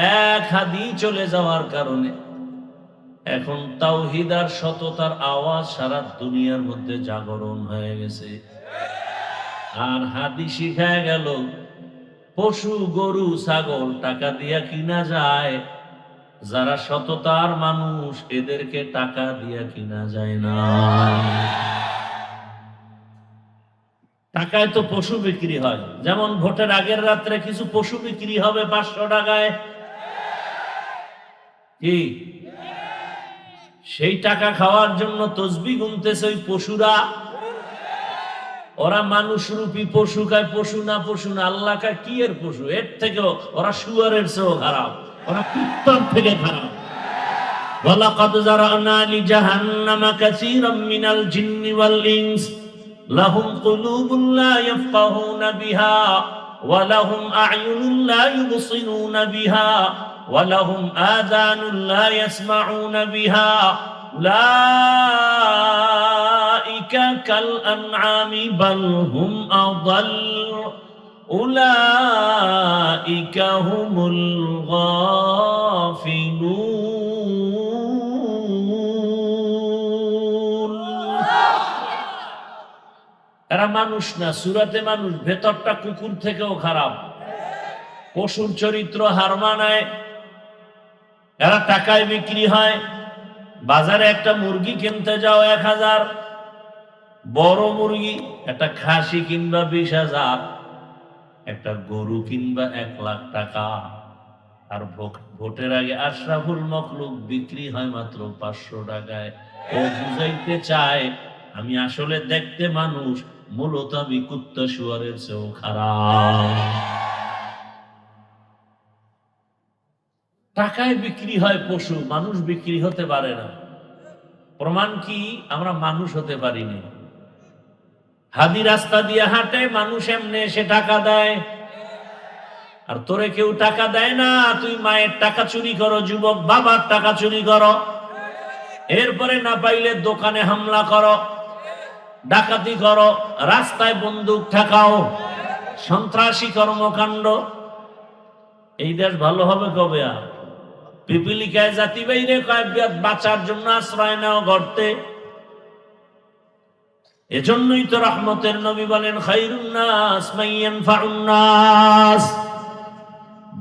এক হাদি চলে যাওয়ার কারণে এখন তাওহিদার সততার আওয়াজ সারা দুনিয়ার মধ্যে জাগরণ হয়ে গেছে। আর হাদি শিখা গেল, পশু, গরু, ছাগল টাকা দিয়া কিনা যায়, যারা সততার মানুষ এদেরকে টাকা দিয়া কিনা যায় না। টাকায় তো পশু বিক্রি হয়। যেমন ভোটের আগের রাত্রে কিছু পশু বিক্রি হবে পাঁচশো টাকায় কি সেই টাকা খাওয়ার জন্য তসবি গুনতেছে ওই পশুরা ওরা মানুষ রূপী পশু খায় পশু না পশু না আল্লাহ খায় কি এর পশু এর থেকেও ওরা শুয়ারের চেয়েও খারাপ ওরা কুত্তার থেকে খারাপ ولقد زرعنا لجهنم كثيرا من الجن والإنس لهم قلوب لا يفقهون بها ولهم أعين لا يبصرون بها ولهم آذان لا يسمعون بها أولئك كالأنعام بل هم أضل أولئك هم الغافلون এরা মানুষ না সুরাতে মানুষ ভেতরটা কুকুর থেকেও খারাপ পশুর চরিত্র হার মানায় এরা টাকায় বিক্রি হয়। বাজারে একটা মুরগি কিনতে যাও এক হাজার। বড় মুরগি, একটা খাসি কিনবা বিশ হাজার। একটা গরু কিনবা এক লাখ টাকা। আর ভোট- ভোটের আগে আশরাফুল মখলুক বিক্রি হয় মাত্র পাঁচশো টাকায়। ও বুঝাইতে চায়, আমি আসলে দেখতে মানুষ, মূলত আমি কুত্তা শুয়ারের চেয়েও খারাপ। টাকায় বিক্রি হয় পশু, মানুষ বিক্রি হতে পারে না। প্রমাণ কি? আমরা মানুষ হতে পারিনি। হাদি রাস্তা দিয়ে হাঁটে, মানুষ এমনি এসে টাকা দেয়। আর তোরে কেউ টাকা দেয় না, তুই মায়ের টাকা চুরি করো, যুবক বাবার টাকা চুরি করো। এরপরে না পাইলে দোকানে হামলা করো, ডাকাতি করো, রাস্তায় বন্দুক ঠেকাও, সন্ত্রাসী কর্মকাণ্ড। এই দেশ ভালো হবে কবে আর? পিপিলিকায় জাতি বাইরে কয়েক বাঁচার জন্য আশ্রয় নাও গর্তে। এজন্যই তো রহমতের নবী বলেন খাইরুন্নাস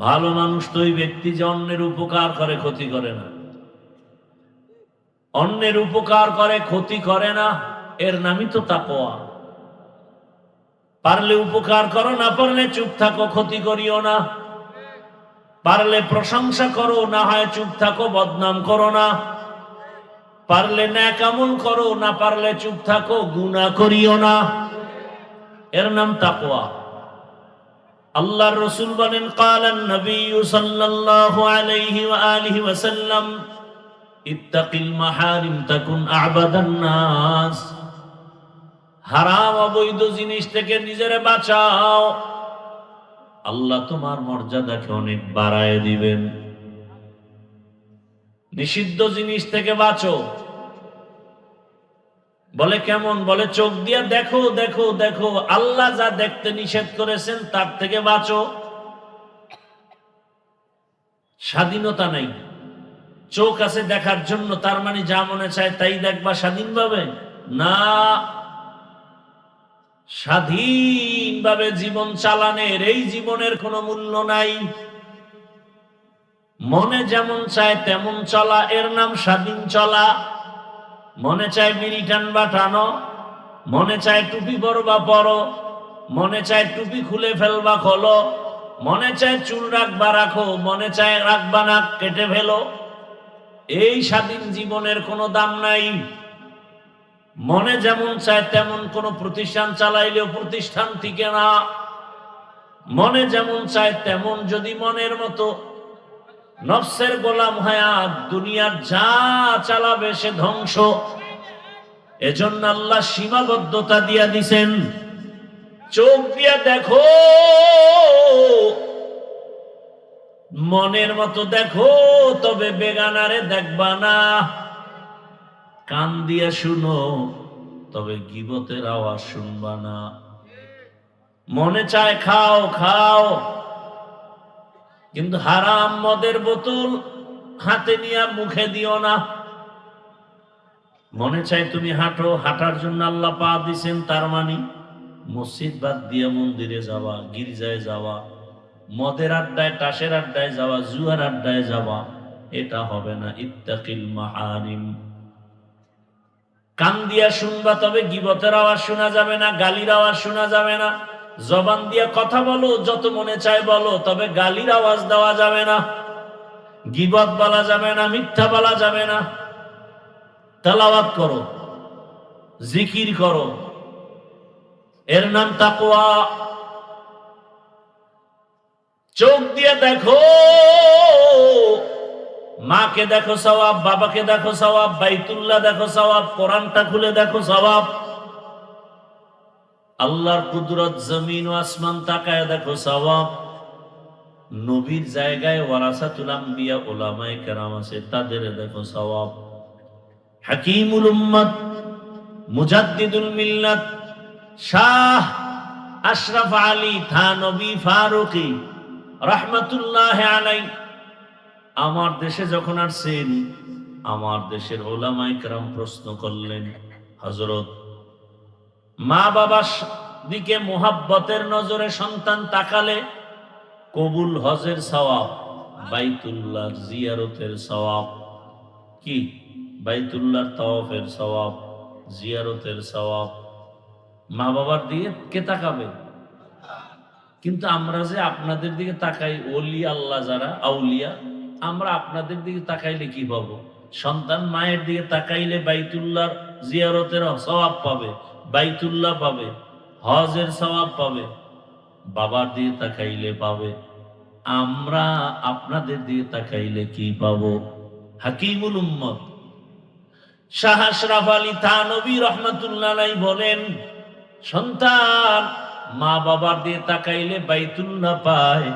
ভালো মানুষ তো ওই ব্যক্তি যে অন্যের উপকার করে, ক্ষতি করে না। অন্যের উপকার করে, ক্ষতি করে না, এর নামই তো তাকোয়া পারলে উপকার করো, না পারলে চুপ থাকো, ক্ষতি করিও না। পারলে প্রশংসা করো, না হয় চুপ থাকো, বদনাম করো না। পারলে ন্যা কামল করো, না পারলে চুপ থাকো গুণা করিও না। এর নাম তাকোয়া আল্লাহর রসুল বলেন, কালান নবী সাল্লাল্লাহু আলাইহি ওয়া আলিহি ওয়াসাল্লাম ইত্তাকিল মাহারিম, তাকুন আবাদান নাস। হারাম অবৈধ জিনিস থেকে নিজেরে বাঁচাও। আল্লাহ তোমার মর্যাদাকে অনেক বাড়ায় দিবেন। নিষিদ্ধ জিনিস থেকে বাঁচো। বলে কেমন? বলে চোখ দিয়ে দেখো দেখো দেখো, আল্লাহ যা দেখতে নিষেধ করেছেন তার থেকে বাঁচো। স্বাধীনতা নাই। চোখ আছে দেখার জন্য, তার মানে যা মনে চায় তাই দেখবা স্বাধীনভাবে না স্বাধীনভাবে জীবন চালানের এই জীবনের কোনো মূল্য নাই। মনে যেমন চায় তেমন চলা, এর নাম স্বাধীন চলা। মনে চায় বিড়ি টানবা টানো মনে চায় টুপি পরবা পরো, মনে চায় টুপি খুলে ফেলবা খোলো, মনে চায় চুল রাখবা রাখো, মনে চায় রাখবা না কেটে ফেলো। এই স্বাধীন জীবনের কোনো দাম নাই। মনে যেমন চায়, তেমন কোন প্রতিষ্ঠান চালাইলেও প্রতিষ্ঠান টিকে না। মনে যেমন চায়, তেমন যদি মনের মতো নফসের গোলাম হায়াত দুনিয়ার যা চালাবে সে ধ্বংস। এজন্য আল্লাহ সীমাবদ্ধতা দিয়া দিছেন। চোখ দিয়া দেখো, মনের মতো দেখো, তবে বেগানারে দেখবা না। কান দিয়া শুনো, তবে গিবতের আওয়াজ শুনবা না। মনে চায় খাও খাও। কিন্তু হারাম মদের বোতল হাতে নিয়ে মুখে দিও না। মনে চাই তুমি হাঁটো, হাঁটার জন্য আল্লাহ পা দিছেন, তার মানে মসজিদ বাদ দিয়ে মন্দিরে যাওয়া, গির্জায় যাওয়া, মদের আড্ডায় টাসের আড্ডায় যাওয়া, জুয়ার আড্ডায় যাওয়া, এটা হবে না। ইত্তাকিল মাহারিম। কান দিয়া শুনবা তবে গিবতের আওয়াজ শোনা যাবে না, গালির আওয়াজ শোনা যাবে না। জবান দিয়া কথা বলো, যত মনে চায় বলো, তবে গালির আওয়াজ দেওয়া যাবে না। গিবত বলা যাবে না, মিথ্যা বলা যাবে না। তালাওয়াত করো, জিকির করো। এর নাম তাকওয়া। চোখ দিয়ে দেখো মাকে দেখো সওয়াব, বাবাকে দেখো সওয়াব, বাইতুল্লাহ দেখো সওয়াব, কোরআনটা খুলে দেখো সওয়াব। আল্লাহর কুদরত জমিন ও আসমান তাকায় দেখো সওয়াব। নবীর জায়গায় ওয়ারাসাতুল আম্বিয়া ওলামায়ে কেরাম আছে, তাদের দেখো সওয়াব। হাকিমুল উম্মত, মুজাদ্দিদুল মিল্লাত, শাহ আশরাফ আলী থানবী ফারুকি, রহমতুল্লাহ আলাই আমার দেশে যখন আসছেন আমার দেশের ওলামাই কেরাম প্রশ্ন করলেন হজরত মা বাবার দিকে মোহাব্বতের নজরে সন্তান তাকালে কবুল হজের সওয়াব বাইতুল্লাহ জিয়ারতের সওয়াব, কি? বাইতুল্লাহর তওয়াফের সওয়াব, জিয়ারতের সওয়াব মা বাবার দিকে কে তাকাবে? কিন্তু আমরা যে আপনাদের দিকে তাকাই ওলি আল্লাহ যারা, আউলিয়া আমরা আপনাদের দিকে তাকাইলে কি পাবো? সন্তান মায়ের দিকে তাকাইলে বাইতুল্লাহর জিয়ারতের স্বভাব পাবে, বাইতুল্লাহ পাবে, হজের স্বভাব পাবে, বাবার দিকে তাকাইলে পাবে। আমরা আপনাদের দিকে তাকাইলে কি পাবো? হাকিমুল উম্মত। শাহ আশরাফ আলী থানবী রহমতুল্লাহ বলেন, সন্তান মা বাবার দিয়ে তাকাইলে বাইতুল্লাহ পায়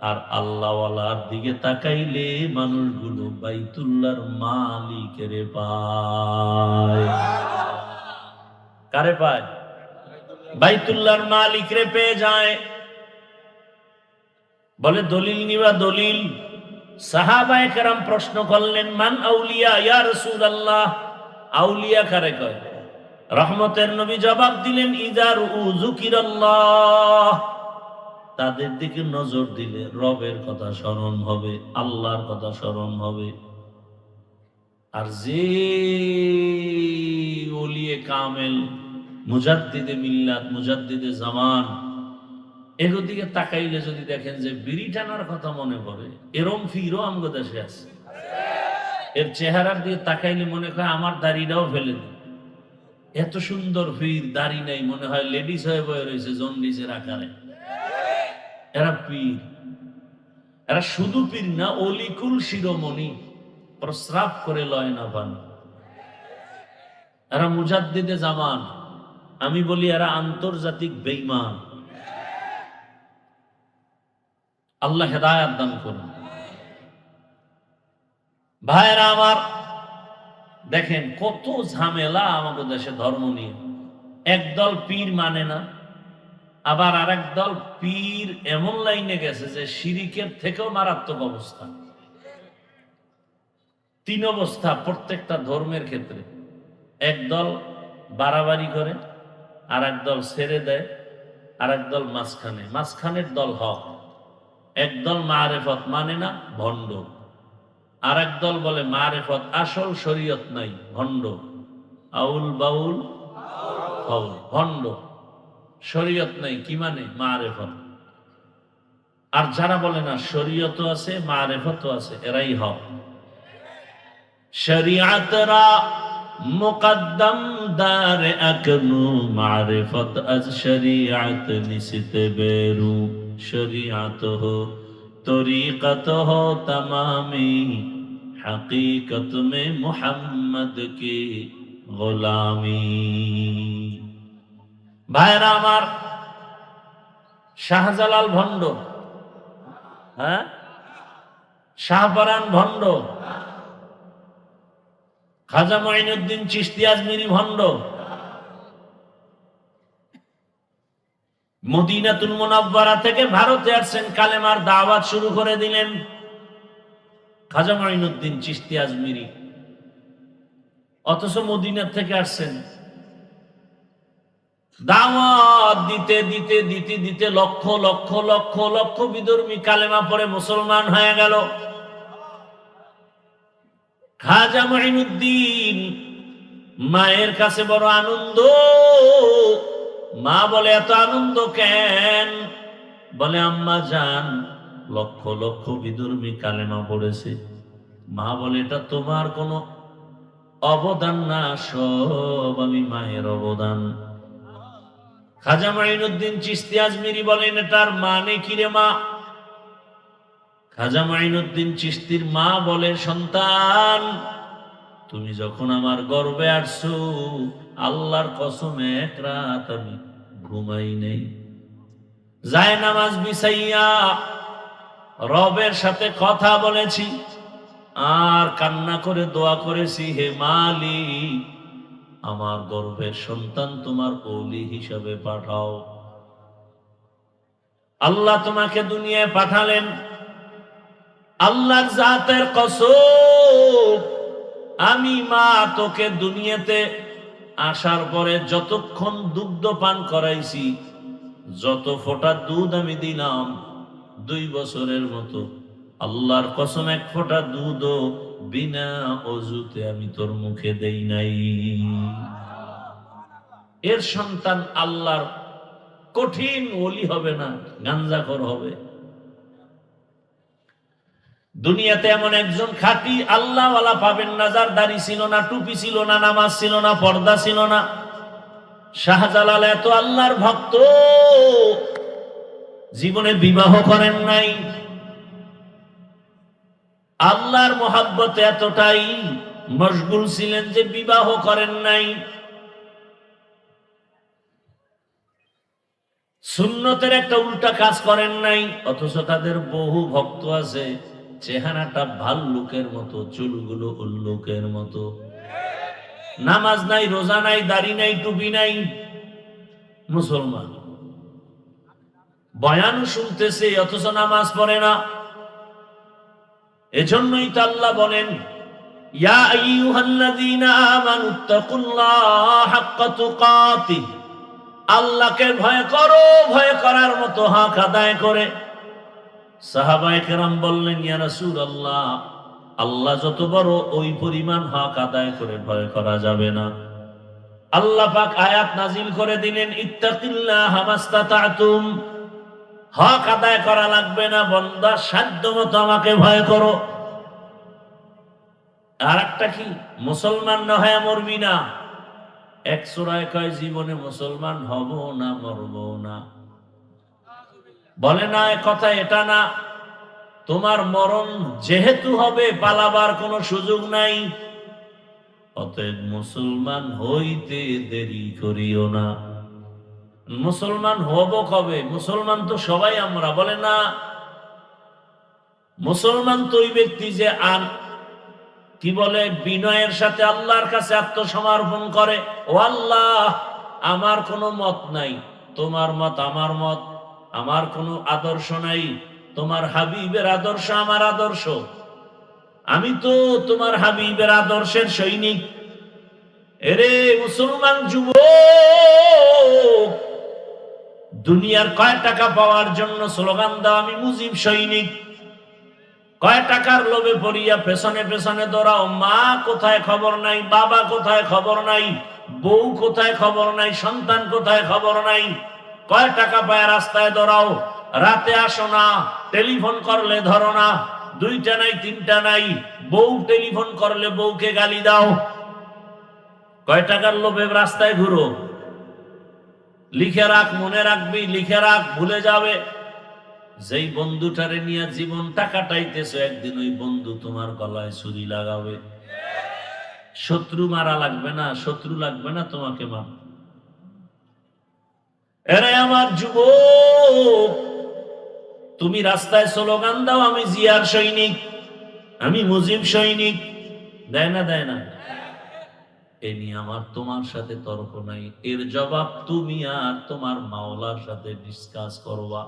আর আল্লাহওয়ালার দিকে তাকাইলে মানুষগুলো বাইতুল্লাহর মালিকের পায়। কারে পায়? বাইতুল্লাহর মালিক রে পেয়ে যায়। বলে, দলিল নিবা, দলিল। সাহাবায়ে কেরাম প্রশ্ন করলেন, মান আউলিয়া, ইয়া রসুল আল্লাহ আউলিয়া কারে কয়? রহমতের নবী জবাব দিলেন ইজার উজুকিরাল্লাহ তাদের দিকে নজর দিলে রবের কথা স্মরণ হবে, আল্লাহর কথা স্মরণ হবে। আর যে ওলিয়ে কামেল, মুজাদ্দিদে মিল্লাত, মুজাদ্দিদে জামান এগুলো দিকে তাকাইলে যদি দেখেন যে বিড়ি টানার কথা মনে পড়ে, এরম ফিরও আমগো দেশে আছে। এর চেহারার দিকে তাকাইলে মনে হয় আমার দাড়িটাও ফেলে দিই এত সুন্দর ফির দাড়ি নাই, মনে হয় লেডিস হয়ে বয়ে রয়েছে জন্ডিসের আকারে। এরা পীর। এরা শুধু পীর না, অলিকুল শিরোমণি প্রস্রাব করে লয় না পান এরা মুজাদ্দিদে জামান। আমি বলি এরা আন্তর্জাতিক বেইমান আল্লাহ হেদায়াত দান করুন। ভাইরা আমার, দেখেন কত ঝামেলা আমাদের দেশে ধর্ম নিয়ে। একদল পীর মানে না আবার আরেক দল পীর এমন লাইনে গেছে যে শিরিকের থেকেও মারাত্মক অবস্থা। তিন অবস্থা প্রত্যেকটা ধর্মের ক্ষেত্রে। একদল বাড়াবাড়ি করে আর দল ছেড়ে দেয় আর দল মাঝখানে। মাঝখানের দল হক। একদল মারেফত মানে না, ভণ্ড। আর দল বলে মারেফত আসল শরীয়ত নাই, ভণ্ড। আউল বাউল। ভণ্ড। শরীয়ত নাই, কি মানে? মারেফত। আর যারা বলে না শরীয়ত আছে মারেফত আছে, এরাই হক। শরিয়াতরা মুকদ্দম দার আকনু, মারেফত আজ শরিয়াত নিশ্চিত বেরু। শরিয়াত হো, তরিকত হো তমামি حقیقت میں محمد کی غلامی ভাইরা আমার, শাহজালাল ভণ্ড হ্যাঁ? শাহপরান ভণ্ড, খাজা মঈনুদ্দিন চিশতি আজমিরি ভণ্ড, মদিনাতুল মোনাব্বারা থেকে ভারতে আসছেন কালেমার দাওয়াত শুরু করে দিলেন খাজা মাইনুদ্দিন চিস্তি আজমিরি। অথচ মদিনার থেকে আসছেন দাওয়াত দিতে দিতে দিতে দিতে লক্ষ লক্ষ লক্ষ লক্ষ বিধর্মী কালেমা পরে মুসলমান হয়ে গেল। খাজা মাইনুদ্দিন মায়ের কাছে বড় আনন্দ। মা বলে, এত আনন্দ কেন? বলে, আম্মা যান লক্ষ লক্ষ বিধর্মী কালেমা পড়েছে। মা বলে, এটা তোমার কোনো অবদান না, সব আমি মায়ের অবদান। খাজা মাইনুদ্দিন চিস্তি আজমিরি বলেন, এটার মানে কিরে মা? খাজা মাইনুদ্দিন চিস্তির মা বলে সন্তান, তুমি যখন আমার গর্বে আসছো, আল্লাহর কসম এক রাত আমি ঘুমাই নেই। যায় নামাজ বিছাইয়া রবের সাথে কথা বলেছি, আর কান্না করে দোয়া করেছি, হে মালি আমার গর্ভের সন্তান তোমার ওলি হিসাবে পাঠাও। আল্লাহ তোমাকে দুনিয়ায় পাঠালেন। আল্লাহর জাতের কসম, আমি মা তোকে দুনিয়াতে আসার পরে যতক্ষণ দুগ্ধ পান করাইছি, যত ফোঁটা দুধ আমি দিলাম, দুই বছরের মতো। আল্লাহর কসম, এক ফোঁটা দুধও বিনা অজুতে আমি তোর মুখে দেই নাই। এর সন্তান আল্লাহর কঠিন ওলি হবে না, গাঞ্জাখর হবে। দুনিয়াতে এমন একজন খাঁটি আল্লাহওয়ালা পাবেন না, যার দাড়ি ছিল না, টুপি ছিল না, নামাজ ছিল না, পর্দা ছিল না। শাহজালাল এত আল্লাহর ভক্ত, জীবনে বিবাহ করেন নাই। আল্লাহর মোহাব্বত এতটাই মশগুল ছিলেন যে বিবাহ করেন নাই। সুন্নতের একটা উল্টা কাজ করেন নাই, অথচ তাদের বহু ভক্ত আছে, চেহারাটা ভাল্লুকের মতো, চুলগুলো উল্লুকের মতো। নামাজ নাই, রোজা নাই, দাড়ি নাই, টুপি নাই। মুসলমান। বয়ান শুনতেছে, অথচ নামাজ পড়ে না। এজন্যই তো আল্লাহ বলেন, ইয়া আইয়ুহাল্লাযীনা আমানুত্তাকুল্লাহ হাক্কা তুকাতিহ। আল্লাহকে ভয় করো, ভয় করার মতো হাক আদায় করে। সাহাবায়ে কেরাম বললেন, ইয়া রাসূলুল্লাহ, আল্লাহ যত বড়, ওই পরিমাণ হক আদায় করে ভয় করা যাবে না। আল্লাহ পাক আয়াত নাজিল করে দিলেন, ইত্তাকিল্লাহ হামাস্তাতাতুম হক আদায় করা লাগবে না বন্দা সাধ্য মতো আমাকে ভয় করো। আর একটা কি? মুসলমান না হয় মরবি না এক সুরায় কয়, জীবনে মুসলমান হব না, মরব না। বলে না কথা এটা না। তোমার মরণ যেহেতু হবে, পালাবার কোনো সুযোগ নাই। অতএব মুসলমান হইতে দেরি করিও না। মুসলমান হব কবে? মুসলমান তো সবাই আমরা, বলে না? মুসলমান তো ওই ব্যক্তি যে আন কি বলে, বিনয়ের সাথে আল্লাহর কাছে আত্মসমর্পণ করে। ও আল্লাহ, আমার কোনো মত নাই। তোমার মত আমার মত, আমার কোনো আদর্শ নাই। তোমার হাবিবের আদর্শ আমার আদর্শ। আমি তো তোমার হাবিবের আদর্শের সৈনিক। এরে মুসলমান যুব দুনিয়ার কয় টাকা পাওয়ার জন্য স্লোগান দাও, আমি মুজিব সৈনিক। কয় টাকার লোভে পড়িয়া পেছনে পেছনে দৌড়াও, মা কোথায় খবর নাই, বাবা কোথায় খবর নাই, বউ কোথায় খবর নাই, সন্তান কোথায় খবর নাই। কয় টাকা পায় রাস্তায় দৌড়াও, রাতে আসো না, টেলিফোন করলে ধরো না, দুইটা নাই, তিনটা নাই, বউ টেলিফোন করলে বউকে গালি দাও। কয় টাকার লোভে রাস্তায় ঘুরো লিখে রাখ, মনে রাখবি, লিখে রাখ, ভুলে যাবে। যেই বন্ধুটারে নিয়ে জীবন টাকা টাইতেছ, একদিন ওই বন্ধু তোমার গলায় ছুরি লাগাবে। শত্রু মারা লাগবে না, শত্রু লাগবে না তোমাকে মা। এরে আমার যুব তুমি রাস্তায় স্লোগান দাও, আমি জিয়ার সৈনিক, আমি মুজিব সৈনিক। দেয় না দেয় না। এ নিয়ে আমার তোমার সাথে তর্ক নাই। এর জবাব তুমি আর তোমার মাওলার সাথে ডিসকাস করবা।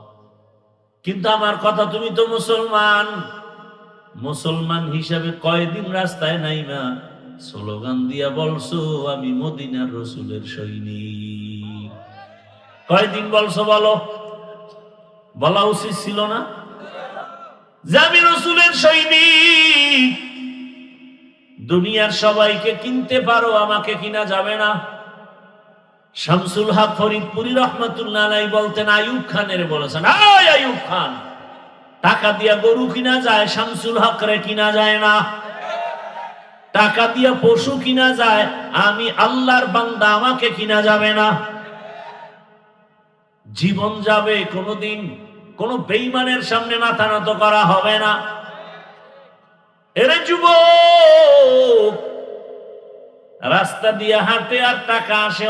কিন্তু আমার কথা তুমি তো মুসলমান। মুসলমান হিসাবে কয়দিন রাস্তায় নাই না স্লোগান দিয়া বলছো, আমি মদিনার রসুলের সৈনিক। কয়দিন বলছো বলো? বলা উচিত ছিল না? যে আমি রসুলের সৈনিক। দুনিয়ার সবাইকে কিনতে পারো, আমাকে কিনা যাবে না। শামসুল হক ফরিদপুরি রহমতুল্লাহ বলতেন আয়ুব খানের বলেছেন, আয় আয়ুব খান, টাকা দিয়া গরু কিনা যায়, শামসুল হক রে কিনা যায় না। টাকা দিয়া পশু কিনা যায়, আমি আল্লাহর বান্দা, আমাকে কিনা যাবে না। জীবন যাবে, কোনোদিন কোন বেইমানের সামনে মাথা নত করা হবে না। এরে যুবক, রাস্তা দিয়ে হাঁটে আর টাকা আসে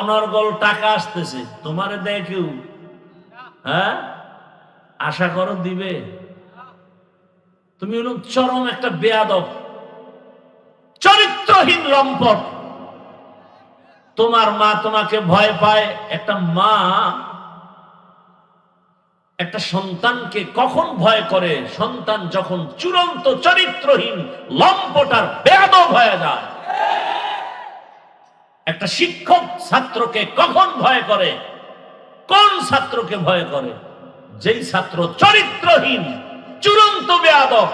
অনর্গল টাকা আসতেছে, তোমার দেয় কেউ? হ্যাঁ? আশা করো দিবে? তুমি চরম একটা বেয়াদব, চরিত্রহীন লম্পট। তোমার মা তোমাকে ভয় পায়, একটা মা একটা সন্তানকে কখন ভয় করে? সন্তান যখন চূড়ান্ত চরিত্রহীন লম্পটার বেদ হয়ে যায়। একটা শিক্ষক ছাত্রকে কখন ভয় করে? কোন ছাত্রকে ভয় করে? যেই ছাত্র চরিত্রহীন, চূড়ান্ত বেয়াদব,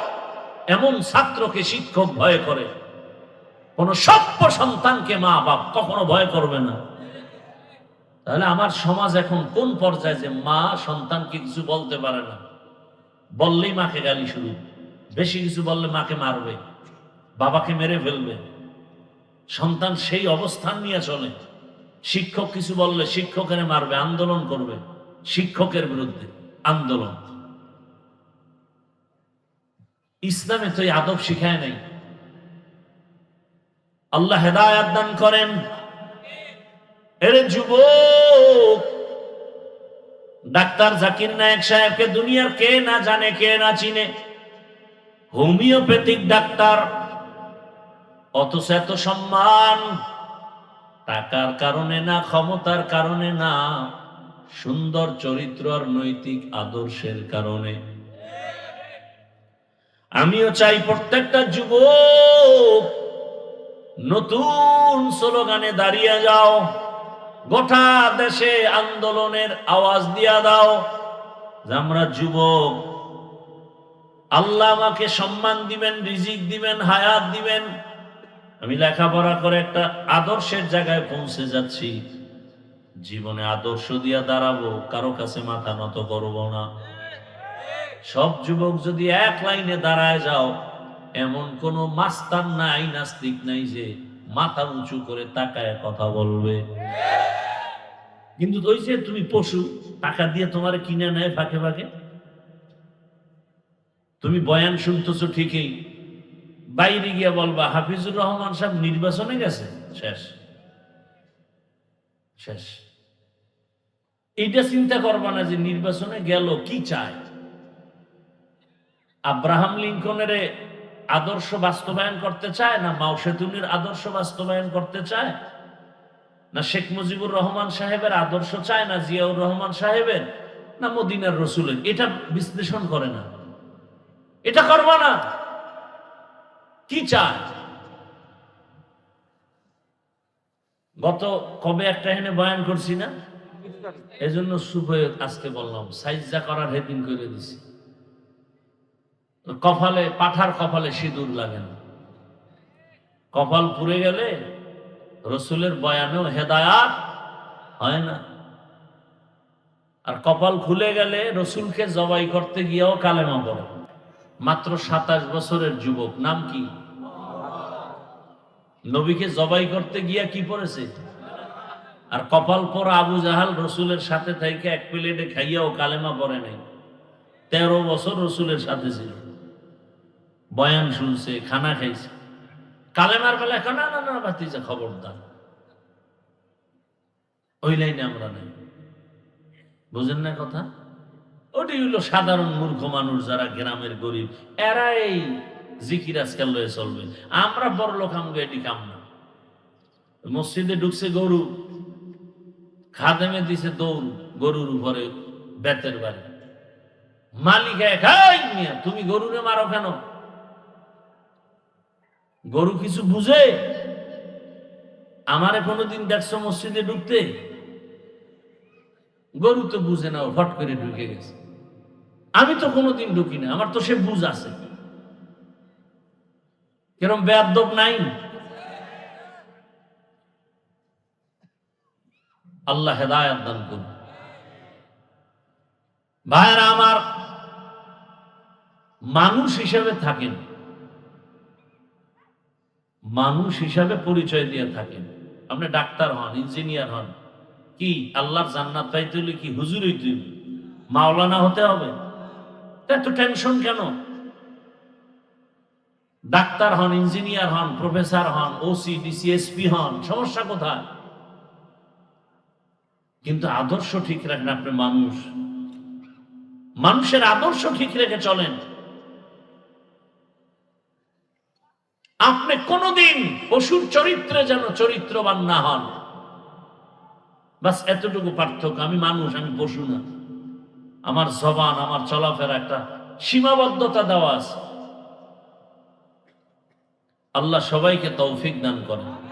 এমন ছাত্রকে শিক্ষক ভয় করে। কোন সভ্য সন্তানকে মা বাপ কখনো ভয় করবে না। তাহলে আমার সমাজ এখন কোন পর্যায়ে যে মা সন্তানকে কিছু বলতে পারে না? বললেই মাকে গালি শুরু। বেশি কিছু বললে মাকে মারবে, বাবাকে মেরে ফেলবে। সন্তান সেই অবস্থান নিয়ে চলে। শিক্ষক কিছু বললে শিক্ষকের মারবে, আন্দোলন করবে। শিক্ষকের বিরুদ্ধে আন্দোলন। ইসলামে তো এই আদব শিখায় নাই। আল্লাহ হেদায়াত দান করেন। এর যুবক, ডাক্তার জাকির নায়ক সাহেবকে দুনিয়ার কে না জানে, কে না চিনে? হোমিওপ্যাথিক ডাক্তার, অথচ এত সম্মান, টাকার কারণে না, ক্ষমতার কারণে না, সুন্দর চরিত্র আর নৈতিক আদর্শের কারণে। আমিও চাই প্রত্যেকটা যুবক নতুন স্লোগানে দাঁড়িয়ে যাও। গোটা দেশে আন্দোলনের আওয়াজ দিয়া দাও যে আমরা যুবক। আল্লাহ আমাকে সম্মান দিবেন, রিজিক দিবেন, হায়াত দিবেন। আমি লেখাপড়া করে একটা আদর্শের জায়গায় পৌঁছে যাচ্ছি। জীবনে আদর্শ দিয়া দাঁড়াবো, কারও কাছে মাথা নত করব না। সব যুবক যদি এক লাইনে দাঁড়ায় যাও, এমন কোন মাস্তান নাই, নাস্তিক নাই যে মাথা উঁচু করে তাকায় কথা বলবে। কিন্তু ওই যে তুমি পশু, টাকা দিয়ে তোমার কিনে নেয় ফাঁকে ফাঁকে? তুমি বয়ান শুনতেছো ঠিকই। বাইরে গিয়ে বলবা, হাফিজুর রহমান সাহেব নির্বাচনে গেছে? শেষ। শেষ। এইটা চিন্তা করবা না যে নির্বাচনে গেল কি চায়। আব্রাহাম লিঙ্কনের আদর্শ বাস্তবায়ন করতে চায় না মাও সেতুনির আদর্শ বাস্তবায়ন করতে চায়? না শেখ মুজিবুর রহমান সাহেবের আদর্শ চায় না জিয়াউর রহমান সাহেবের, না মদিনার রসুলের? এটা বিশ্লেষণ করে না। এটা করবা না। কি চায়? গত কবে একটা এখানে বয়ান করছি না? এজন্য শুভ আজকে বললাম, সাইজা করার হেদিন করে দিছি। কপালে, পাঠার কপালে সিঁদুর লাগে না। কপাল পুড়ে গেলে রসুলের বয়ানেও হেদায়াত হয় না। আর কপাল খুলে গেলে রসুলকে জবাই করতে গিয়েও কালেমা পড়ে। মাত্র সাতাশ বছরের যুবক, নাম কি? নবীকে জবাই করতে গিয়া কি পড়েছে? আর কপাল পরা আবু জাহাল রসুলের সাথে থেকে এক প্লেটে খাইয়াও কালেমা পড়ে নাই। তেরো বছর রসুলের সাথে ছিল। বয়ান শুনছে, খানা খাইছে। কালেমার বেলা এখন না না বাতিজা খবরদার। ওই লাইনে আমরা নাই। বুঝেন না কথা? ওটি হইল সাধারণ মূর্খ মানুষ যারা গ্রামের গরিব এরা এই জিকির আজকাল লয়ে চলবে। আমরা বড় লোক আমগো এটি কাম না। মসজিদে ঢুকছে গরু খাদেমে দিছে দৌড় গরুর উপরে বেতের বাড়ি। মালিক এক "এই মিয়া, তুমি গরুরে মারো কেন? গরু কিছু বুঝে? আমারে কোনোদিন দেখছ মসজিদে ঢুকতে? গরু তো বুঝে না ফট করে ঢুকে গেছে। আমি তো কোনোদিন ঢুকি না, আমার তো সে বুঝ আছে কিরম বেয়াদব নাই? আল্লাহ হেদায়াত দান করুন। ভাইরা আমার মানুষ হিসেবে থাকেন। মানুষ হিসাবে পরিচয় দিয়ে থাকেন। আপনি ডাক্তার হন, ইঞ্জিনিয়ার হন। কি, আল্লাহর জান্নাত পাইতে হলে কি হুজুর? মাওলানা হতে হবে? এত টেনশন কেন? ডাক্তার হন, ইঞ্জিনিয়ার হন প্রফেসর হন ওসি ডিসি এসপি হন, সমস্যা কোথায়? কিন্তু আদর্শ ঠিক রাখেন আপনি মানুষ। মানুষের আদর্শ ঠিক রেখে চলেন। আপনি কোনদিন পশুর চরিত্রে যেন চরিত্রবান না হন। বাস এতটুকু পার্থক্য, আমি মানুষ, আমি পশু না। আমার জবান, আমার চলাফেরা একটা সীমাবদ্ধতা দেওয়া আছে। আল্লাহ সবাইকে তৌফিক দান করেন।